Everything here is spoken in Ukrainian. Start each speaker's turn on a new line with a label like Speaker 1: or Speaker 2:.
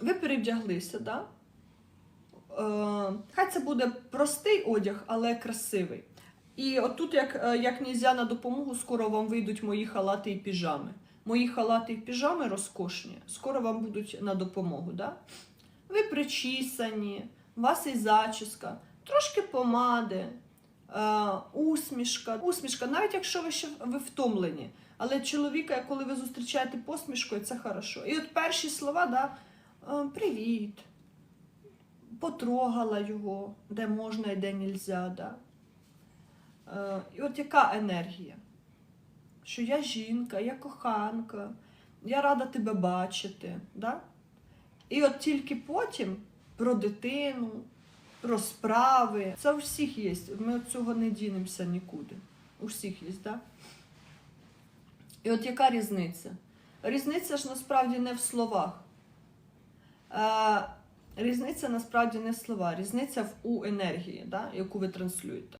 Speaker 1: ви перевдяглися, да? Е, хай це буде простий одяг, але красивий. І отут, як, е, як нельзя на допомогу, скоро вам вийдуть мої халати і піжами. Мої халати і піжами розкошні, скоро вам будуть на допомогу. Да? Ви причісані, у вас і зачіска, трошки помади, е, усмішка. Усмішка, навіть якщо ви ще ви втомлені. Але чоловіка, коли ви зустрічаєте посмішкою, це хорошо. І от перші слова, да, привіт, потрогала його, де можна і де нельзя. Да. Е, І от яка енергія? Що я жінка, я коханка, я рада тебе бачити. Да? І от тільки потім про дитину, про справи. Це у всіх є. Ми від цього не дінемося нікуди. У всіх є, да? І от яка різниця? Різниця ж насправді не в словах. Е, різниця насправді не в словах, різниця в у енергії, да? яку ви транслюєте.